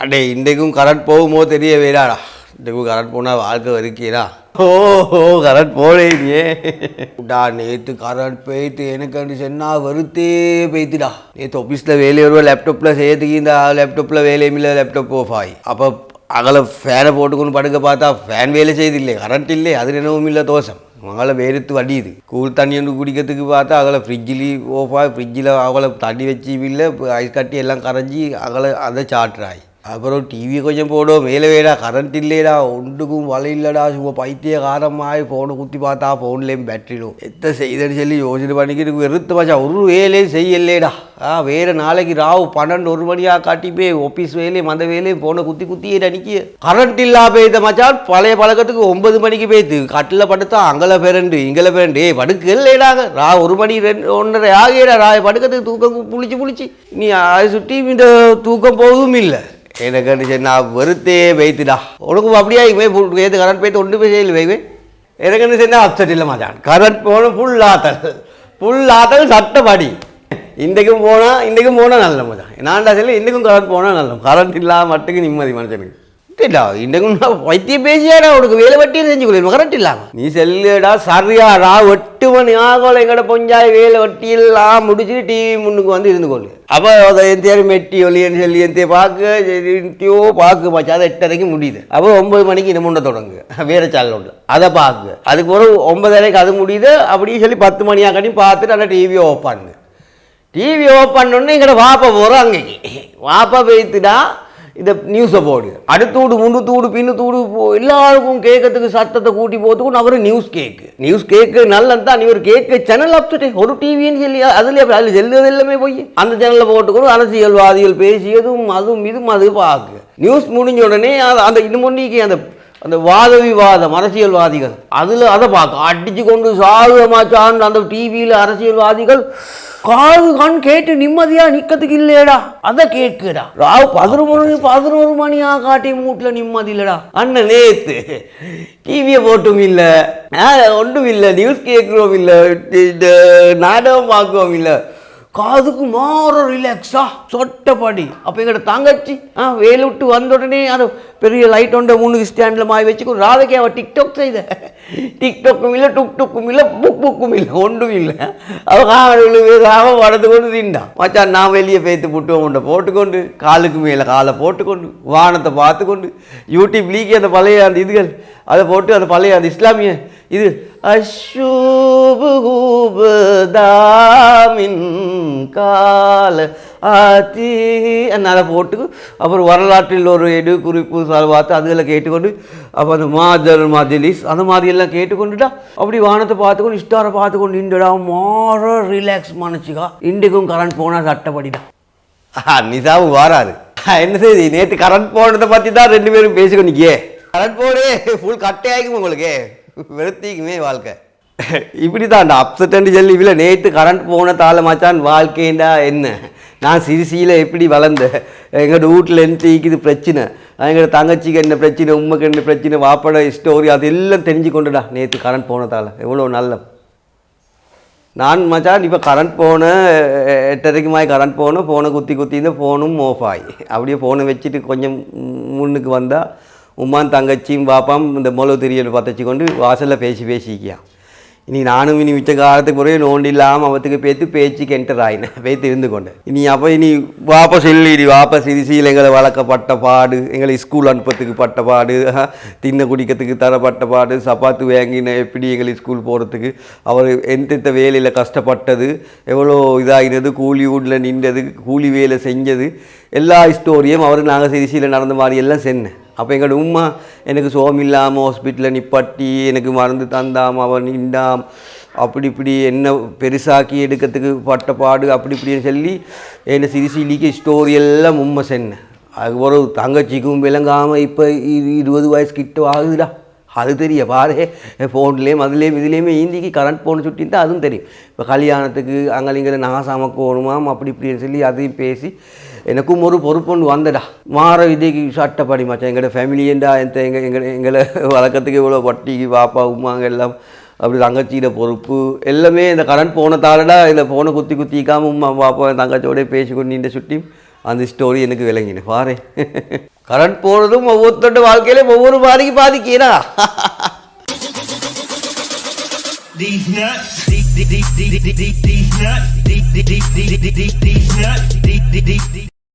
அடே இன்றைக்கும் கரண்ட் போகுமோ தெரிய வேடாடா இன்றைக்கும் கரண்ட் போனால் வாழ்க்கை வரைக்கிறா ஓ ஓ கரண்ட் போலேங்க டா நேற்று கரண்ட் போயிட்டு எனக்கு சொன்னா வருத்தே போய்த்துடா. நேற்று ஆஃபீஸில் வேலையை வருவா லேப்டாப்பில் செய்யறதுக்கு இந்த லேப்டாப்பில் வேலையும் இல்லை லேப்டாப் ஆஃப் ஆகி அப்போ அகல ஃபேனை போட்டுக்கொண்டு படுக்க பார்த்தா ஃபேன் வேலை செய்து இல்லை கரண்ட் இல்லை அது என்னவும் இல்லை தோசம் மகளை வேறுத்து வடியுது. கூழ் தண்ணி ஒன்று குடிக்கிறதுக்கு பார்த்தா அகல ஃப்ரிட்ஜில் ஓஃபாக ஃப்ரிட்ஜில் அவளை தண்ணி வச்சு இல்லை ஐஸ் கட்டி எல்லாம் கரைஞ்சி அகலை அதை சாட்டுறாய். அப்புறம் டிவி கொஞ்சம் போடும் மேலே வேடா கரண்ட் இல்லைடா ஒன்றுக்கும் வலை இல்லைடா சும்மா பைத்தியகாரமாய் ஃபோனை குத்தி பார்த்தா ஃபோன்லேயும் பேட்டரிடும் எத்த செய்தன்னு சொல்லி யோசனை பண்ணிக்கிட்டு வெறுத்து மச்சா ஒரு வேலையும் செய்யலேடா ஆ வேறு நாளைக்கு ராவு பன்னெண்டு ஒரு மணியாக காட்டி போய் ஆஃபீஸ் வேலையும் அந்த வேலையும் ஃபோனை குத்தி குத்தி அன்னைக்கு. கரண்ட் இல்லா போய்த மச்சான் பழைய பழக்கத்துக்கு ஒன்பது மணிக்கு போய்த்து. கட்டில் படுத்தா அங்கல பேரண்டு இங்கல பேரண்டு. ஏய் படுக்க இல்லைடாங்க ரா ஒரு மணி ரெண்டு ஒன்றரை ஆகியடா ரா படுக்கிறதுக்கு தூக்கம் புளிச்சு புளிச்சு. நீ அதை சுற்றி இந்த தூக்கம் போதும் இல்லை. எனக்கு சரி நான் வெறுத்தே வைத்துடா. உனக்கு அப்படியா இவன் ஏற்று கரண்ட் போய்த்து ஒன்று போய் செய்யல வைவே எனக்கு சரி அப்செட் இல்லை மாட்டான் கரண்ட் போனால் ஃபுல் ஆத்தல் ஃபுல் ஆத்தல் சட்டப்படி. இன்றைக்கும் போனால் இன்றைக்கும் போனால் நல்ல மச்சான் நான்டா சொல்லி இன்றைக்கும் கரண்ட் போனால் நல்ல கரண்ட் இல்லாமட்டுக்கு நிம்மதி மனுஷனுக்கு. இல்லடா இன்னைக்கு நான் வைத்தியம் பேசியாடா உனக்கு வேலை வட்டியில் செஞ்சு கொடுக்கணும் கரண்ட் இல்லாம நீ செல்லுடா சரியாடா. எட்டு மணி ஆகோல எங்கட பொஞ்சாய் வேலை வட்டி எல்லாம் முடிச்சுட்டு டிவி முன்னுக்கு வந்து இருந்து கொள்ளு. அப்போ அதை என் தேர் மெட்டி ஒலியன்னு சொல்லி என் பார்க்க சரிட்டியோ மச்சா அதை எட்டரைக்கு முடியுது. அப்போ ஒன்பது மணிக்கு இந்த முண்டை தொடங்கு. வேற சேனல் உண்டு. அதை பார்க்கு அதுக்கு ஒரு ஒன்பதரைக்கு அது முடியுது. அப்படின்னு சொல்லி பத்து மணி ஆக்கட்டி பார்த்துட்டு அந்த டிவியை ஓப்பானுங்க டிவி ஓப்பன் பண்ணோன்னே எங்கட வாப்பா போகிறோம் அங்கேக்கு. வாப்பா போய்த்துடா இந்த நியூஸை போடு. அடுத்தூடு முண்டு தூடு பின்னு தூடு போ- எல்லாருக்கும் கேட்கறதுக்கு சத்தத்தை கூட்டி போகிறதுக்கும் அவர் நியூஸ் கேக்கு நியூஸ் கேக்கு நல்லது தான். நீ ஒரு கேட்க சேனல் அப்செட் ஒரு டிவின்னு சொல்லி அதில் அதில் செல்லுறது எல்லாமே போய். அந்த சேனலில் போட்டுக்கணும் அரசியல்வாதிகள் பேசியதும் அதுவும் இதுவும் அது பார்க்கு நியூஸ் முடிஞ்ச உடனே அந்த இன்னும் அந்த அந்த வாத விவாதம் அரசியல்வாதிகள் அதில் அதை பார்க்க அடிச்சு கொண்டு சாகுமாச்சான் அந்த டிவியில் அரசியல்வாதிகள் காது கண் கேட்டு நிம்மதியா நிக்கிறதுக்கு இல்லையடா. அதை கேட்குடா ராவ் பதினொரு பதினோரு மணியா காட்டி மூட்டில் நிம்மதி இல்லடா. அண்ணன் நேத்து டிவியை போட்டும் இல்லை ஒன்றும் இல்லை நியூஸ் கேட்குறோம் இல்லை நாடகம் பார்க்குறோம் இல்லை. காதுக்கு மாற ரிலாக்ஸா சொட்டப்பாடி. அப்போ எங்கட தங்கச்சி ஆ வேலை விட்டு வந்த உடனே அது பெரிய லைட் ஒன்றை மூணு ஸ்டாண்டில் மாய் வச்சுக்கோ. ராதைக்கு அவள் டிக்டாக் செய்த. டிக்டாக்கும் இல்லை டுக் டுக்கும் இல்லை புக் புக்கும் இல்லை ஒன்றும் இல்லை. அவள் காவல் அவன் வடத்து கொண்டு திண்டா மச்சான் நான் வெளியே பேத்து போட்டு உண்டை போட்டுக்கொண்டு காலுக்கு மேலே காலை போட்டுக்கொண்டு வானத்தை பார்த்துக்கொண்டு யூடியூப் லீக்கி அந்த பழைய அந்த இதுகள் அதை போட்டு அந்த பழைய அந்த இஸ்லாமிய இது அஷூபுதாமின் கால ஆத்தி அதை போட்டு அப்புறம் வரலாற்றில் ஒரு எடு குறிப்பு சால் பார்த்து அதுகளை கேட்டுக்கொண்டு அப்போ அந்த மாதர் மஜிலிஸ் அந்த மாதிரி எல்லாம் கேட்டுக்கொண்டுட்டா அப்படி வானத்தை பார்த்துக்கொண்டு இஷ்டாரை பார்த்துக்கொண்டு இண்டடா மாற ரிலாக்ஸ் மனசுக்கா. இன்றைக்கும் கரண்ட் போனால் சட்டப்படிதான். நிதாவும் வாராரு என்ன செய்யுது நேற்று கரண்ட் போனதை பற்றி தான் ரெண்டு பேரும் பேசிக்கொண்டிக்கே கரண்ட் போடு ஃபுல் கட்டே ஆகிக்கும் உங்களுக்கு. விரத்திக்குமே வாழ்க்கை. இப்படி தான் அந்த அப்செட்டு சொல்லி இவ்வளோ நேற்று கரண்ட் போனதால மச்சான் வாழ்க்கைண்டா என்ன? நான் சிறுசியில் எப்படி வளர்ந்தேன் எங்களோட வீட்டில் என்ன தீக்குது பிரச்சனை? எங்களோட தங்கச்சிக்கு என்ன பிரச்சனை? உண்மைக்கு என்ன பிரச்சனை? வாப்பட ஸ்டோரி அது எல்லாம் தெரிஞ்சு கொண்டுடா நேற்று கரண்ட் போனதால் எவ்வளோ நல்ல. நான் மச்சான் இப்போ கரண்ட் போன எட்டரைக்கு மாதிரி கரண்ட் போகணும் ஃபோனை குத்தி குத்தி இந்த ஃபோனும் ஆஃப் ஆகி அப்படியே ஃபோனை வச்சுட்டு கொஞ்சம் முன்னுக்கு வந்தால் உமான் தங்கச்சியும் பாப்பாம் இந்த மொளவு தெரியல் பத்தச்சு கொண்டு வாசலில் பேசி பேசிக்கியா. இனி நானும் இனி மிச்ச காலத்துக்கு பிறகு நோண்டி இல்லாமல் அவத்துக்கு பேத்து பேச்சுக்கு என்டர் ஆயினேன் பேத்து இருந்து கொண்டு. இனி அப்போ இனி வாப்ப சொல்லிடி வாப்ப சிறுசியில் எங்களை வளர்க்கப்பட்ட பாடு எங்களை ஸ்கூல் அனுப்பத்துக்கு பட்ட பாடு ஆஹா, தின்ன குடிக்கிறதுக்கு தரப்பட்ட பாடு சப்பாத்து வாங்கின எப்படி எங்களை ஸ்கூல் போகிறதுக்கு அவர் எந்தெந்த வேலையில் கஷ்டப்பட்டது எவ்வளோ இதாகினது கூலி வீட்டில் நின்றது கூலி வேலை செஞ்சது எல்லா ஸ்டோரியும் அவர் நாங்கள் சிறுசியில் நடந்த மாதிரி எல்லாம் சென்னேன். அப்போ எங்களோட உம்மா எனக்கு சோகம் இல்லாமல் ஹாஸ்பிட்டலில் நிப்பாட்டி எனக்கு மருந்து தந்தாம் அவன் நின்றாம். அப்படி இப்படி என்ன பெருசாக்கி எடுக்கிறதுக்கு பட்ட பாடு அப்படி இப்படின்னு சொல்லி என்னை சிரிசி ஸ்டோரி எல்லாம் உண்மை சென்னேன். அது ஒரு தங்கச்சிக்கும் விளங்காமல் இப்போ இருபது வயசு கிட்ட ஆகுதுடா. அது தெரிய பாரு ஃபோன்லேயும் அதுலேயும் இதுலேயுமே ஈந்திக்கு கரண்ட் போன சுட்டின்னு தான் அதுவும் தெரியும். இப்போ கல்யாணத்துக்கு அங்கே இங்கே நான் சமைக்கணுமாம் அப்படி இப்படின்னு சொல்லி அதையும் பேசி எனக்கும் ஒரு பொறுப்பு ஒன்று வந்தடா மாற விதைக்கு சட்டப்படி மச்சான் எங்களோட ஃபேமிலியண்டா எந்த எங்கள் எங்களை எங்களை வழக்கத்துக்கு இவ்வளோ வட்டிக்கு பாப்பா உமாங்க எல்லாம் அப்படி தங்கச்சியோட பொறுப்பு எல்லாமே இந்த கரண்ட் போனதாலடா இதில் போனை குத்தி குத்திக்காம உமா பாப்பா என் தங்கச்சியோடய பேசி கொண்டு இந்த சுட்டி அந்த ஸ்டோரி எனக்கு விளங்கினு பாரு கரண்ட் போகிறதும் ஒவ்வொருத்தோட வாழ்க்கையிலும் ஒவ்வொரு பாதிக்கு பாதிக்கிறா These nuts, these, these, these, these, these, these nuts, these, these, these, these, these, nuts, these, these, these, these